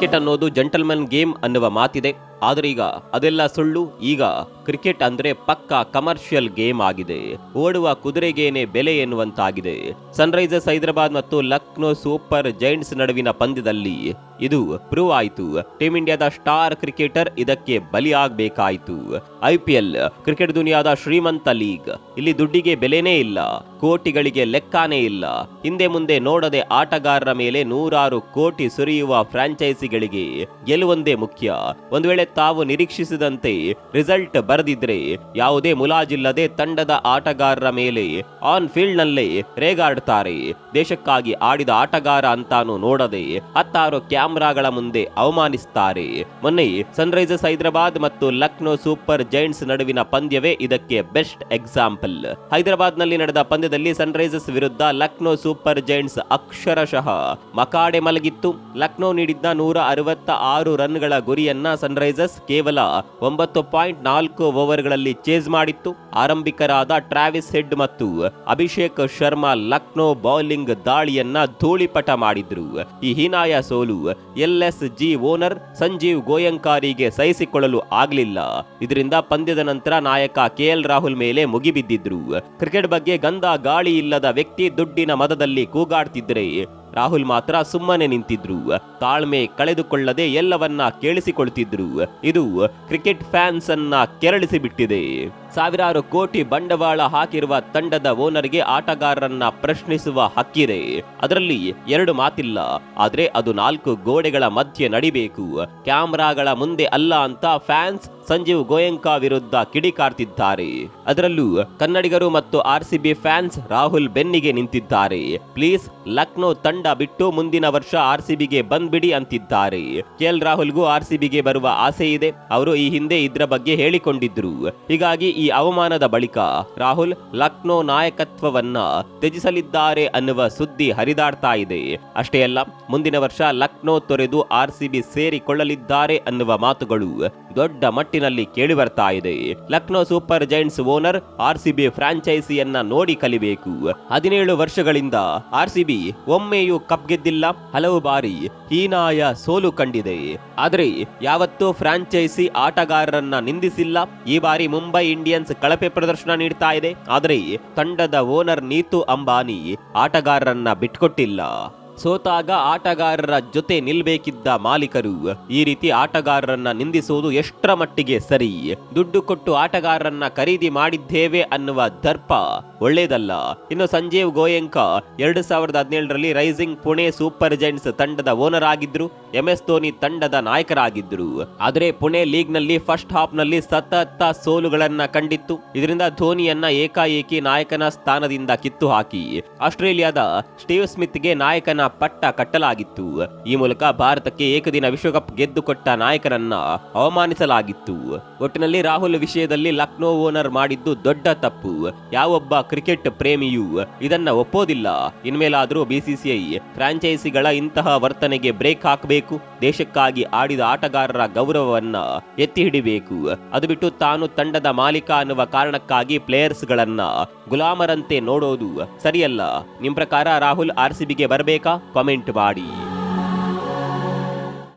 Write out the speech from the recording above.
Cricket ಅನ್ನೋದು gentleman game ಅನ್ನುವ ಮಾತಿದೆ. ಆದರೆ ಈಗ ಅದೆಲ್ಲ ಸುಳ್ಳು. ಈಗ ಕ್ರಿಕೆಟ್ ಅಂದ್ರೆ ಪಕ್ಕಾ ಕಮರ್ಷಿಯಲ್ ಗೇಮ್ ಆಗಿದೆ. ಓಡುವ ಕುದುರೆಗೇನೆ ಬೆಲೆ ಎನ್ನುವಂತಾಗಿದೆ. ಸನ್ರೈಸರ್ಸ್ ಹೈದರಾಬಾದ್ ಮತ್ತು ಲಕ್ನೋ ಸೂಪರ್ ಜೈಂಟ್ಸ್ ನಡುವಿನ ಪಂದ್ಯದಲ್ಲಿ ಇದು ಪ್ರೂವ್ ಆಯಿತು. ಟೀಮ್ ಇಂಡಿಯಾದ ಸ್ಟಾರ್ ಕ್ರಿಕೆಟರ್ ಇದಕ್ಕೆ ಬಲಿಯಾಗಬೇಕಾಯಿತು ಐಪಿಎಲ್ ಕ್ರಿಕೆಟ್ ದುನಿಯಾದ ಶ್ರೀಮಂತ ಲೀಗ್. ಇಲ್ಲಿ ದುಡ್ಡಿಗೆ ಬೆಲೆನೇ ಇಲ್ಲ. ಕೋಟಿಗಳಿಗೆ ಲೆಕ್ಕಾನೇ ಇಲ್ಲ. ಹಿಂದೆ ಮುಂದೆ ನೋಡದೆ ಆಟಗಾರರ ಮೇಲೆ ನೂರಾರು ಕೋಟಿ ಸುರಿಯುವ ಫ್ರಾಂಚೈಸಿಗಳಿಗೆ ಗೆಲುವೊಂದೇ ಮುಖ್ಯ. ಒಂದು ವೇಳೆ ತಾವು ನಿರೀಕ್ಷಿಸಿದಂತೆ ರಿಸಲ್ಟ್ ಬರದಿದ್ರೆ ಯಾವುದೇ ಮುಲಾಜಿಲ್ಲದೆ ತಂಡದ ಆಟಗಾರರ ಮೇಲೆ ಆನ್ ಫೀಲ್ಡ್ ನಲ್ಲೇ ರೇಗಾಡ್ತಾರೆ. ದೇಶಕ್ಕಾಗಿ ಆಡಿದ ಆಟಗಾರ ಅಂತಾನು ನೋಡದೆ ಹತ್ತಾರು ಕ್ಯಾಮ್ರಾಗಳ ಮುಂದೆ ಅವಮಾನಿಸ್ತಾರೆ. ಮೊನ್ನೆ ಸನ್ರೈಸರ್ಸ್ ಹೈದರಾಬಾದ್ ಮತ್ತು ಲಕ್ನೋ ಸೂಪರ್ ಜೈಂಟ್ಸ್ ನಡುವಿನ ಪಂದ್ಯವೇ ಇದಕ್ಕೆ ಬೆಸ್ಟ್ ಎಕ್ಸಾಂಪಲ್ ಹೈದರಾಬಾದ್ನಲ್ಲಿ ನಡೆದ ಪಂದ್ಯದಲ್ಲಿ ಸನ್ರೈಸರ್ಸ್ ವಿರುದ್ಧ ಲಕ್ನೋ ಸೂಪರ್ ಜೈಂಟ್ಸ್ ಅಕ್ಷರಶಃ ಮಕಾಡೆ ಮಲಗಿತ್ತು. ಲಕ್ನೋ ನೀಡಿದ್ದ ನೂರ ಅರವತ್ತ ಆರು ರನ್ಗಳ ಗುರಿಯನ್ನ ಸನ್ರೈಸರ್ಸ್ ಕೇವಲ ಒಂಬತ್ತು ಪಾಯಿಂಟ್ ನಾಲ್ಕು ಓವರ್ಗಳಲ್ಲಿ ಚೇಸ್ ಮಾಡಿತ್ತು. ಆರಂಭಿಕರಾದ ಟ್ರಾವಿಸ್ ಹೆಡ್ ಮತ್ತು ಅಭಿಷೇಕ್ ಶರ್ಮಾ ಲಕ್ನೋ ಬೌಲಿಂಗ್ ದಾಳಿಯನ್ನ ಧೂಳಿಪಟ ಮಾಡಿದ್ರು. ಈ ಹೀನಾಯ ಸೋಲು L S G owner Sanjeev ಗೋಯಂಕಾರಿಗೆ ಸಹಿಸಿಕೊಳ್ಳಲು ಆಗಲಿಲ್ಲ. ಇದರಿಂದ ಪಂದ್ಯದ ನಂತರ ನಾಯಕ ಕೆಎಲ್ ರಾಹುಲ್ ಮೇಲೆ ಮುಗಿಬಿದ್ದಿದ್ರು. ಕ್ರಿಕೆಟ್ ಬಗ್ಗೆ ಗಂಧ ಗಾಳಿ ಇಲ್ಲದ ವ್ಯಕ್ತಿ ದುಡ್ಡಿನ ಮದದಲ್ಲಿ ಕೂಗಾಡ್ತಿದ್ರೆ ರಾಹುಲ್ ಮಾತ್ರ ಸುಮ್ಮನೆ ನಿಂತಿದ್ರು. ತಾಳ್ಮೆ ಕಳೆದುಕೊಳ್ಳದೆ ಎಲ್ಲವನ್ನ ಕೇಳಿಸಿಕೊಳ್ತಿದ್ರು. ಇದು ಕ್ರಿಕೆಟ್ ಫ್ಯಾನ್ಸ್ ಅನ್ನ ಕೆರಳಿಸಿ ಬಿಟ್ಟಿದೆ. ಸಾವಿರಾರು ಕೋಟಿ ಬಂಡವಾಳ ಹಾಕಿರುವ ತಂಡದ ಓನರ್ಗೆ ಆಟಗಾರರನ್ನ ಪ್ರಶ್ನಿಸುವ ಹಕ್ಕಿದೆ. ಅದರಲ್ಲಿ ಎರಡು ಮಾತಿಲ್ಲ. ಆದ್ರೆ ಅದು ನಾಲ್ಕು ಗೋಡೆಗಳ ಮಧ್ಯೆ ನಡಿಬೇಕು. ಕ್ಯಾಮ್ರಾಗಳ ಮುಂದೆ ಅಲ್ಲ ಅಂತ ಫ್ಯಾನ್ಸ್ ಸಂಜೀವ್ ಗೋಯಂಕಾ ವಿರುದ್ಧ ಕಿಡಿಕಾರ್ತಿದ್ದಾರೆ ಅದರಲ್ಲೂ ಕನ್ನಡಿಗರು ಮತ್ತು ಆರ್ ಸಿಬಿ ಫ್ಯಾನ್ಸ್ ರಾಹುಲ್ ಬೆನ್ನಿಗೆ ನಿಂತಿದ್ದಾರೆ. ಪ್ಲೀಸ್ ಲಕ್ನೋ ತಂಡ ಬಿಟ್ಟು ಮುಂದಿನ ವರ್ಷ ಆರ್ ಸಿಬಿಗೆ ಬಂದ್ಬಿಡಿ ಅಂತಿದ್ದಾರೆ. ಕೆಎಲ್ ರಾಹುಲ್ಗೂ ಆರ್ ಸಿಬಿಗೆ ಬರುವ ಆಸೆ ಇದೆ. ಅವರು ಈ ಹಿಂದೆ ಇದ್ರ ಬಗ್ಗೆ ಹೇಳಿಕೊಂಡಿದ್ರು. ಹೀಗಾಗಿ ಈ ಅವಮಾನದ ಬಳಿಕ ರಾಹುಲ್ ಲಕ್ನೋ ನಾಯಕತ್ವವನ್ನ ತ್ಯಜಿಸಲಿದ್ದಾರೆ ಅನ್ನುವ ಸುದ್ದಿ ಹರಿದಾಡ್ತಾ ಇದೆ. ಅಷ್ಟೇ ಅಲ್ಲ, ಮುಂದಿನ ವರ್ಷ ಲಕ್ನೋ ತೊರೆದು ಆರ್ ಸಿಬಿ ಸೇರಿಕೊಳ್ಳಲಿದ್ದಾರೆ ಅನ್ನುವ ಮಾತುಗಳು ದೊಡ್ಡ ಮಟ್ಟಿನಲ್ಲಿ ಕೇಳಿ ಬರ್ತಾ ಇದೆ. Lucknow super giants owner R C B ಫ್ರಾಂಚೈಸಿಯನ್ನ ನೋಡಿ ಕಲಿಬೇಕು. ಹದಿನೇಳು ವರ್ಷಗಳಿಂದ ಆರ್ ಸಿ ಬಿ ಒಮ್ಮೆಯೂ ಕಪ್ ಗೆದ್ದಿಲ್ಲ, ಹಲವು ಬಾರಿ ಹೀನಾಯ ಸೋಲು ಕಂಡಿದೆ. ಆದರೆ ಯಾವತ್ತೂ ಫ್ರಾಂಚೈಸಿ ಆಟಗಾರರನ್ನ ನಿಂದಿಸಿಲ್ಲ. ಈ ಬಾರಿ ಮುಂಬೈ ಇಂಡಿಯನ್ಸ್ ಕಳಪೆ ಪ್ರದರ್ಶನ ನೀಡ್ತಾ ಇದೆ. ಆದರೆ ತಂಡದ ಓನರ್ ನೀತು ಅಂಬಾನಿ ಆಟಗಾರರನ್ನ ಬಿಟ್ಕೊಟ್ಟಿಲ್ಲ. ಸೋತಾಗ ಆಟಗಾರರ ಜೊತೆ ನಿಲ್ಬೇಕಿದ್ದ ಮಾಲೀಕರು. ಈ ರೀತಿ ಆಟಗಾರರನ್ನ ನಿಂದಿಸುವುದು ಎಷ್ಟರ ಮಟ್ಟಿಗೆ ಸರಿ? ದುಡ್ಡು ಕೊಟ್ಟು ಆಟಗಾರರನ್ನ ಖರೀದಿ ಮಾಡಿದ್ದೇವೆ ಅನ್ನುವ ದರ್ಪ ಒಳ್ಳೇದಲ್ಲ ಇನ್ನು ಸಂಜೀವ್ ಗೋಯಂಕ ಎರಡು ಸಾವಿರದ ಹದಿನೇಳರಲ್ಲಿ ರೈಸಿಂಗ್ ಪುಣೆ ಸೂಪರ್ ಜೈಂಟ್ಸ್ ತಂಡದ ಓನರ್ ಆಗಿದ್ರು. ಎಂ ಎಸ್ ಧೋನಿ ತಂಡದ ನಾಯಕರಾಗಿದ್ರು. ಆದರೆ ಪುಣೆ ಲೀಗ್ನಲ್ಲಿ ಫಸ್ಟ್ ಹಾಫ್ನಲ್ಲಿ ಸತತ ಸೋಲುಗಳನ್ನ ಕಂಡಿತ್ತು. ಇದರಿಂದ ಧೋನಿಯನ್ನ ಏಕಾಏಕಿ ನಾಯಕನ ಸ್ಥಾನದಿಂದ ಕಿತ್ತು ಹಾಕಿ. ಆಸ್ಟ್ರೇಲಿಯಾದ ಸ್ಟೀವ್ ಸ್ಮಿತ್ಗೆ ನಾಯಕನ ಪಟ್ಟ ಕಟ್ಟಲಾಗಿತ್ತು. ಈ ಮೂಲಕ ಭಾರತಕ್ಕೆ ಏಕದಿನ ವಿಶ್ವಕಪ್ ಗೆದ್ದುಕೊಟ್ಟ ನಾಯಕನನ್ನ ಅವಮಾನಿಸಲಾಗಿತ್ತು. ಒಟ್ಟಿನಲ್ಲಿ ರಾಹುಲ್ ವಿಷಯದಲ್ಲಿ ಲಕ್ನೋ ಓನರ್ ಮಾಡಿದ್ದು ದೊಡ್ಡ ತಪ್ಪು. ಯಾವೊಬ್ಬ ಕ್ರಿಕೆಟ್ ಪ್ರೇಮಿಯೂ ಇದನ್ನ ಒಪ್ಪೋದಿಲ್ಲ. ಇನ್ಮೇಲಾದರೂ ಬಿಸಿಸಿಐ ಫ್ರಾಂಚೈಸಿಗಳ ಇಂತಹ ವರ್ತನೆಗೆ ಬ್ರೇಕ್ ಹಾಕಬೇಕು. ದೇಶಕ್ಕಾಗಿ ಆಡಿದ ಆಟಗಾರರ ಗೌರವವನ್ನ ಎತ್ತಿ ಹಿಡಿಬೇಕು. ಅದು ಬಿಟ್ಟು ತಾನು ತಂಡದ ಮಾಲೀಕ ಅನ್ನುವ ಕಾರಣಕ್ಕಾಗಿ ಪ್ಲೇಯರ್ಸ್ಗಳನ್ನ ಗುಲಾಮರಂತೆ ನೋಡೋದು ಸರಿಯಲ್ಲ. ನಿಮ್ ಪ್ರಕಾರ ರಾಹುಲ್ ಆರ್ ಸಿ ಬಿಗೆ ಬರಬೇಕಾ? ಕಾಮೆಂಟ್ ಮಾಡಿ